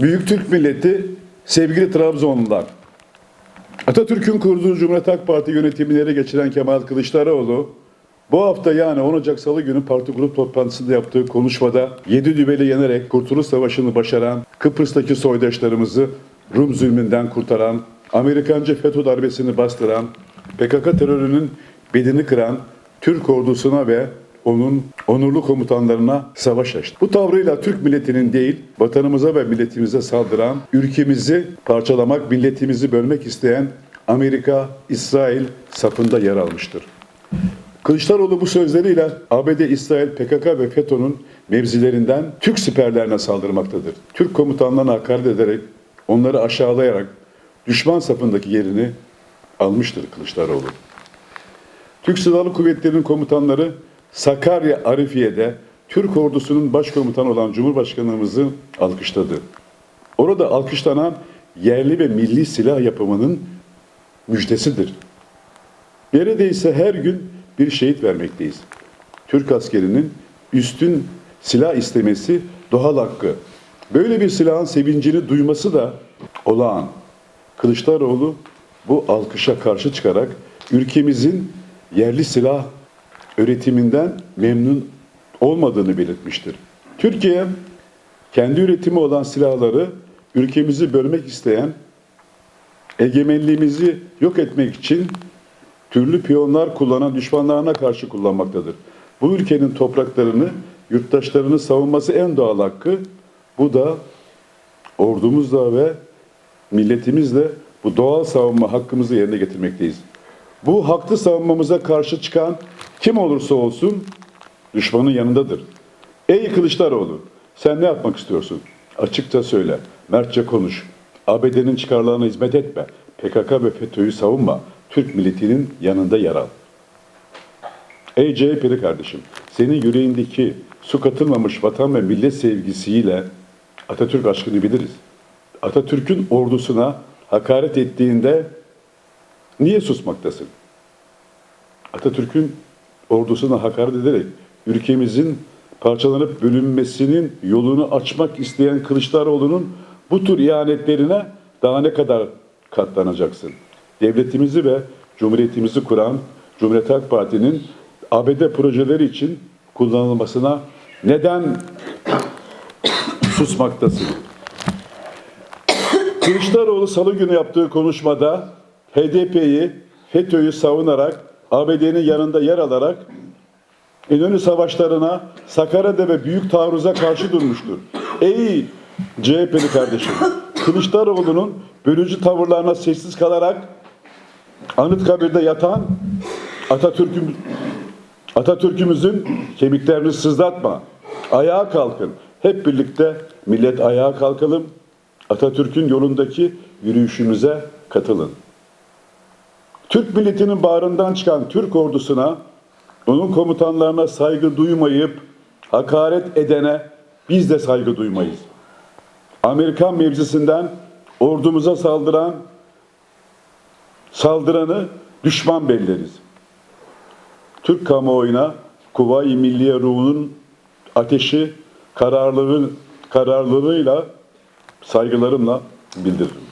Büyük Türk milleti, sevgili Trabzonlular. Atatürk'ün kurduğu Cumhuriyet Halk Parti yönetimini geçiren Kemal Kılıçdaroğlu, bu hafta yani 10 Ocak Salı günü parti grup toplantısında yaptığı konuşmada 7 dübeli yenerek Kurtuluş Savaşı'nı başaran, Kıbrıs'taki soydaşlarımızı Rum zulmünden kurtaran, Amerikancı FETÖ darbesini bastıran, PKK terörünün bedeni kıran Türk ordusuna ve onun onurlu komutanlarına savaş açtı. Bu tavrıyla Türk milletinin değil, vatanımıza ve milletimize saldıran, ülkemizi parçalamak, milletimizi bölmek isteyen Amerika, İsrail safında yer almıştır. Kılıçdaroğlu bu sözleriyle ABD, İsrail, PKK ve FETÖ'nün mevzilerinden Türk siperlerine saldırmaktadır. Türk komutanlarına hakaret ederek, onları aşağılayarak düşman safındaki yerini almıştır Kılıçdaroğlu. Türk Silahlı Kuvvetleri'nin komutanları Sakarya Arifiye'de Türk ordusunun başkomutanı olan Cumhurbaşkanımızı alkışladı. Orada alkışlanan yerli ve milli silah yapımının müjdesidir. Neredeyse her gün bir şehit vermekteyiz. Türk askerinin üstün silah istemesi doğal hakkı. Böyle bir silahın sevincini duyması da olağan. Kılıçdaroğlu bu alkışa karşı çıkarak ülkemizin yerli silah üretiminden memnun olmadığını belirtmiştir. Türkiye kendi üretimi olan silahları ülkemizi bölmek isteyen egemenliğimizi yok etmek için türlü piyonlar kullanan düşmanlarına karşı kullanmaktadır. Bu ülkenin topraklarını, yurttaşlarını savunması en doğal hakkı. Bu da ordumuzla ve milletimizle bu doğal savunma hakkımızı yerine getirmekteyiz. Bu haklı savunmamıza karşı çıkan kim olursa olsun düşmanın yanındadır. Ey Kılıçdaroğlu sen ne yapmak istiyorsun? Açıkça söyle, mertçe konuş. ABD'nin çıkarlarına hizmet etme. PKK ve FETÖ'yü savunma. Türk milletinin yanında yer al. Ey CHP'li kardeşim, senin yüreğindeki su katılmamış vatan ve millet sevgisiyle Atatürk aşkını biliriz. Atatürk'ün ordusuna hakaret ettiğinde niye susmaktasın? Atatürk'ün ordusuna hakaret ederek ülkemizin parçalanıp bölünmesinin yolunu açmak isteyen Kılıçdaroğlu'nun bu tür ihanetlerine daha ne kadar katlanacaksın? Devletimizi ve cumhuriyetimizi kuran Cumhuriyet Halk Parti'nin ABD projeleri için kullanılmasına neden susmaktasın? Kılıçdaroğlu salı günü yaptığı konuşmada HDP'yi, FETÖ'yü savunarak ABD'nin yanında yer alarak İnönü savaşlarına, Sakarya'da ve büyük taarruza karşı durmuştur. Ey CHP'li kardeşim, Kılıçdaroğlu'nun bölücü tavırlarına sessiz kalarak Anıtkabir'de yatan Atatürk'ün Atatürk'ümüzün kemiklerini sızlatma. Ayağa kalkın. Hep birlikte millet ayağa kalkalım. Atatürk'ün yolundaki yürüyüşümüze katılın. Türk milletinin bağrından çıkan Türk ordusuna, onun komutanlarına saygı duymayıp hakaret edene biz de saygı duymayız. Amerikan mevzisinden ordumuza saldıran saldıranı düşman belleriz. Türk kamuoyuna Kuvayi Milliye ruhunun ateşi kararlılığın kararlılığıyla saygılarımla bildiririm.